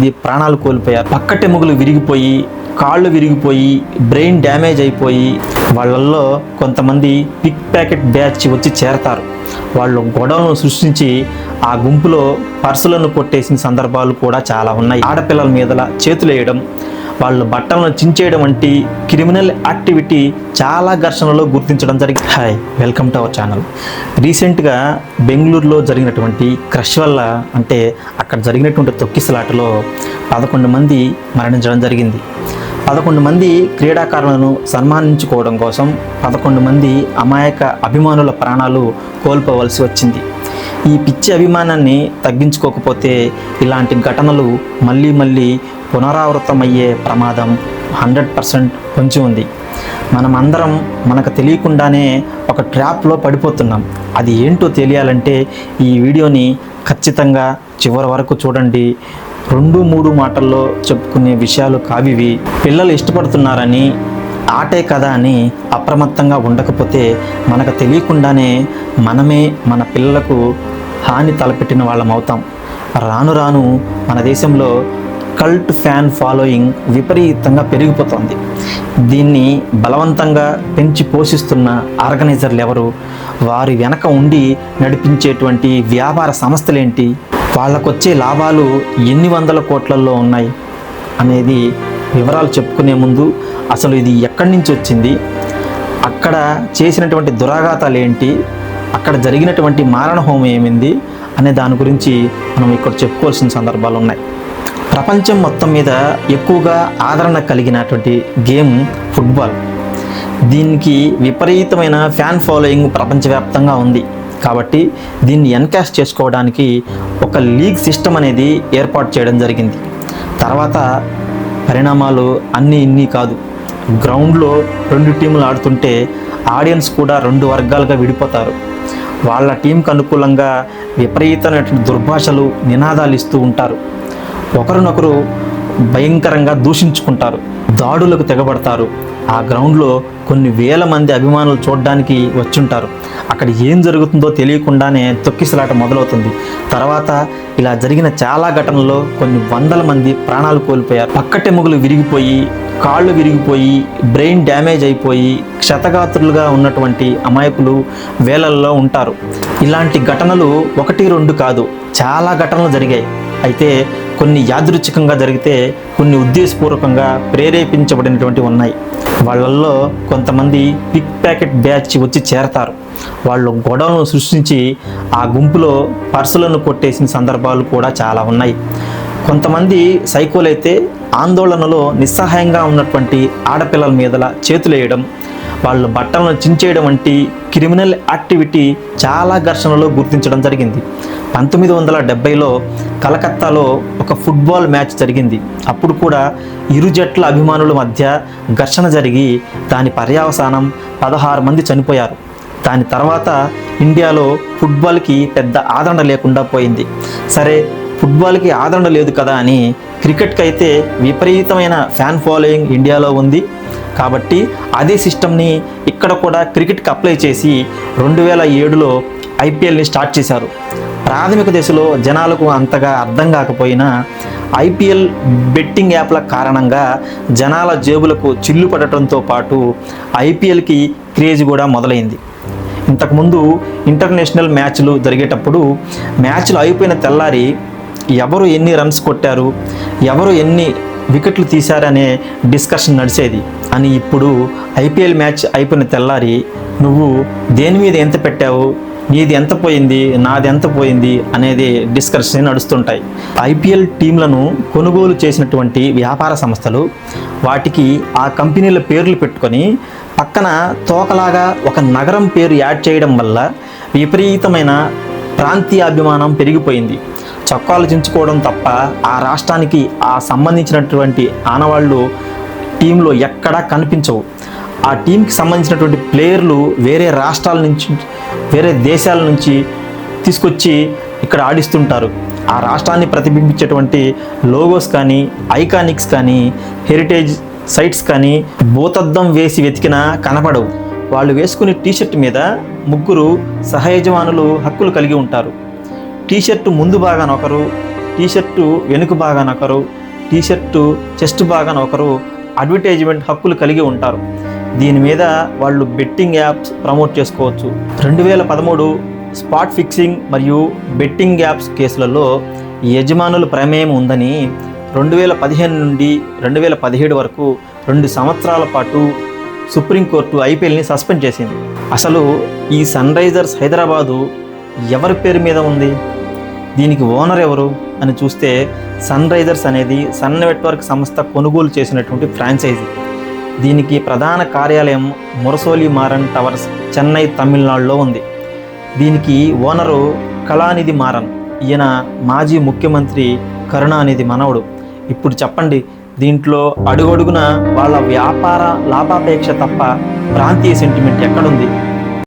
ఇది ప్రాణాలు కోల్పోయారు పక్కటెముకలు విరిగిపోయి కాళ్ళు విరిగిపోయి బ్రెయిన్ డ్యామేజ్ అయిపోయి వాళ్ళల్లో కొంతమంది పిక్ ప్యాకెట్ బ్యాచ్ వచ్చి చేరతారు. వాళ్ళు గొడవలను సృష్టించి ఆ గుంపులో పర్సులను కొట్టేసిన సందర్భాలు కూడా చాలా ఉన్నాయి. ఆడపిల్లల మీద చేతులు వేయడం వాళ్ళు బట్టలను చించేయడం వంటి క్రిమినల్ యాక్టివిటీ చాలా ఘర్షణలో గుర్తించడం జరిగింది. Hi welcome to our channel రీసెంట్గా బెంగళూరులో జరిగినటువంటి క్రష్ వల్ల అంటే అక్కడ జరిగినటువంటి తొక్కిసలాటలో పదకొండు మంది మరణించడం జరిగింది. పదకొండు మంది క్రీడాకారులను సన్మానించుకోవడం కోసం పదకొండు మంది అమాయక అభిమానుల ప్రాణాలు కోల్పోవలసి వచ్చింది. ఈ పిచ్చి అభిమానాన్ని తగ్గించుకోకపోతే ఇలాంటి ఘటనలు మళ్ళీ మళ్ళీ పునరావృతమయ్యే ప్రమాదం హండ్రెడ్ పర్సెంట్ పొంచి ఉంది. మనం అందరం మనకు తెలియకుండానే ఒక ట్రాప్లో పడిపోతున్నాం. అది ఏంటో తెలియాలంటే ఈ వీడియోని ఖచ్చితంగా చివరి వరకు చూడండి. రెండు మూడు మాటల్లో చెప్పుకునే విషయాలు కావివి. పిల్లలు ఇష్టపడుతున్నారని ఆటే కదా అని అప్రమత్తంగా ఉండకపోతే మనకు తెలియకుండానే మనమే మన పిల్లలకు హాని తలపెట్టిన వాళ్ళం అవుతాం. రాను రాను మన దేశంలో కల్ట్ ఫ్యాన్ ఫాలోయింగ్ విపరీతంగా పెరిగిపోతుంది. దీన్ని బలవంతంగా పెంచి పోషిస్తున్న ఆర్గనైజర్లు ఎవరు? వారి వెనక ఉండి నడిపించేటువంటి వ్యాపార సంస్థలేంటి? వాళ్ళకొచ్చే లాభాలు ఎన్ని వందల కోట్లలో ఉన్నాయి? అనేది వివరాలు చెప్పుకునే ముందు అసలు ఇది ఎక్కడి నుంచి వచ్చింది? అక్కడ చేసినటువంటి దురాఘాతాలు ఏంటి? అక్కడ జరిగినటువంటి మారణ హోమం ఏమింది? అనే దాని గురించి మనం ఇక్కడ చెప్పుకోవాల్సిన సందర్భాలు ఉన్నాయి. ప్రపంచం మొత్తం మీద ఎక్కువగా ఆదరణ కలిగినటువంటి గేమ్ ఫుట్బాల్. దీనికి విపరీతమైన ఫ్యాన్ ఫాలోయింగ్ ప్రపంచవ్యాప్తంగా ఉంది. కాబట్టి దీన్ని ఎన్కాష్ చేసుకోవడానికి ఒక లీగ్ సిస్టమ్ అనేది ఏర్పాటు చేయడం జరిగింది. తర్వాత పరిణామాలు అన్నీ ఇన్ని కాదు. గ్రౌండ్లో రెండు టీములు ఆడుతుంటే ఆడియన్స్ కూడా రెండు వర్గాలుగా విడిపోతారు. వాళ్ళ టీంకు అనుకూలంగా విపరీతమైనటువంటి దుర్భాషలు నినాదాలు ఇస్తూ ఉంటారు. ఒకరినొకరు భయంకరంగా దూషించుకుంటారు దాడులకు తెగబడతారు. ఆ గ్రౌండ్లో కొన్ని వేల మంది అభిమానులు చూడడానికి వచ్చుంటారు. అక్కడ ఏం జరుగుతుందో తెలియకుండానే తొక్కిసలాట మొదలవుతుంది. తర్వాత ఇలా జరిగిన చాలా ఘటనల్లో కొన్ని వందల మంది ప్రాణాలు కోల్పోయారు. పక్కటెముగులు విరిగిపోయి కాళ్ళు విరిగిపోయి బ్రెయిన్ డ్యామేజ్ అయిపోయి క్షతగాత్రులుగా ఉన్నటువంటి అమాయకులు వేలల్లో ఉంటారు. ఇలాంటి ఘటనలు ఒకటి రెండు కాదు చాలా ఘటనలు జరిగాయి. అయితే కొన్ని యాదృచ్ఛికంగా జరిగితే కొన్ని ఉద్దేశపూర్వకంగా ప్రేరేపించబడినటువంటి ఉన్నాయి. వాళ్ళల్లో కొంతమంది పిక్ ప్యాకెట్ బ్యాచ్ వచ్చి చేరతారు. వాళ్ళు గొడవలను సృష్టించి ఆ గుంపులో పర్సులను కొట్టేసిన సందర్భాలు కూడా చాలా ఉన్నాయి. కొంతమంది సైకోలైతే ఆందోళనలో నిస్సహాయంగా ఉన్నటువంటి ఆడపిల్లల మీద చేతులేయడం వాళ్ళు బట్టలను చించేయడం వంటి క్రిమినల్ యాక్టివిటీ చాలా ఘర్షణలో గుర్తించడం జరిగింది. పంతొమ్మిది వందల డెబ్బైలో కలకత్తాలో ఒక ఫుట్బాల్ మ్యాచ్ జరిగింది. అప్పుడు కూడా ఇరు జట్ల అభిమానుల మధ్య ఘర్షణ జరిగి దాని పర్యావసానం పదహారు మంది చనిపోయారు. దాని తర్వాత ఇండియాలో ఫుట్బాల్కి పెద్ద ఆదరణ లేకుండా పోయింది. సరే ఫుట్బాల్కి ఆదరణ లేదు కదా అని క్రికెట్కి అయితే విపరీతమైన ఫ్యాన్ ఫాలోయింగ్ ఇండియాలో ఉంది. కాబట్టి అదే సిస్టమ్ని ఇక్కడ కూడా క్రికెట్కి అప్లై చేసి రెండు వేల ఏడులో ఐపీఎల్ని స్టార్ట్ చేశారు. ప్రాథమిక దశలో జనాలకు అంతగా అర్థం కాకపోయినా ఐపీఎల్ బెట్టింగ్ యాప్ల కారణంగా జనాల జేబులకు చిల్లు పడటంతో పాటు ఐపీఎల్కి క్రేజ్ కూడా మొదలైంది. ఇంతకుముందు ఇంటర్నేషనల్ మ్యాచ్లు జరిగేటప్పుడు మ్యాచ్లు అయిపోయిన తెల్లారి ఎవరు ఎన్ని రన్స్ కొట్టారు ఎవరు ఎన్ని వికెట్లు తీశారనే డిస్కషన్ నడిచేది. అని ఇప్పుడు ఐపీఎల్ మ్యాచ్ అయిపోయిన తెల్లారి నువ్వు దేని మీద ఎంత పెట్టావు? నీది ఎంత పోయింది? నాది ఎంత పోయింది? అనేది డిస్కషన్ నడుస్తుంటాయి. ఐపీఎల్ టీంలను కొనుగోలు చేసినటువంటి వ్యాపార సంస్థలు వాటికి ఆ కంపెనీల పేర్లు పెట్టుకొని పక్కన తోకలాగా ఒక నగరం పేరు యాడ్ చేయడం వల్ల విపరీతమైన ప్రాంతీయాభిమానం పెరిగిపోయింది. చొక్కాలు చించుకోవడం తప్ప ఆ రాష్ట్రానికి ఆ సంబంధించినటువంటి ఆనవాళ్ళు టీంలో ఎక్కడా కనిపించవు. ఆ టీంకి సంబంధించినటువంటి ప్లేయర్లు వేరే రాష్ట్రాల నుంచి వేరే దేశాల నుంచి తీసుకొచ్చి ఇక్కడ ఆడిస్తుంటారు. ఆ రాష్ట్రాన్ని ప్రతిబింబించేటువంటి లోగోస్ కానీ ఐకానిక్స్ కానీ హెరిటేజ్ సైట్స్ కానీ భూతద్దం వేసి వెతికినా కనపడవు. వాళ్ళు వేసుకునే టీషర్ట్ మీద ముగ్గురు సహయజమానులు హక్కులు కలిగి ఉంటారు. టీషర్ట్ ముందు భాగాన ఒకరు టీషర్టు వెనుక భాగాన ఒకరు టీషర్టు చెస్ట్ భాగాన ఒకరు అడ్వర్టైజ్మెంట్ హక్కులు కలిగి ఉంటారు. దీని మీద వాళ్ళు బెట్టింగ్ యాప్స్ ప్రమోట్ చేసుకోవచ్చు. రెండు వేల పదమూడు స్పాట్ ఫిక్సింగ్ మరియు బెట్టింగ్ యాప్స్ కేసులలో యజమానుల ప్రమేయం ఉందని రెండు వేల పదిహేను నుండి రెండు వేల పదిహేడు వరకు రెండు సంవత్సరాల పాటు సుప్రీంకోర్టు ఐపీఎల్ని సస్పెండ్ చేసింది. అసలు ఈ సన్ రైజర్స్ హైదరాబాదు ఎవరి పేరు మీద ఉంది? దీనికి ఓనర్ ఎవరు? అని చూస్తే సన్ రైజర్స్ అనేది సన్ నెట్వర్క్ సంస్థ కొనుగోలు చేసినటువంటి ఫ్రాంచైజీ. దీనికి ప్రధాన కార్యాలయం మురసోలి మారన్ టవర్స్ చెన్నై తమిళనాడులో ఉంది. దీనికి ఓనరు కళానిధి మారన్. ఈయన మాజీ ముఖ్యమంత్రి కరుణానిధి మనవడు. ఇప్పుడు చెప్పండి దీంట్లో అడుగడుగున వాళ్ళ వ్యాపార లాభాపేక్ష తప్ప ప్రాంతీయ సెంటిమెంట్ ఎక్కడుంది?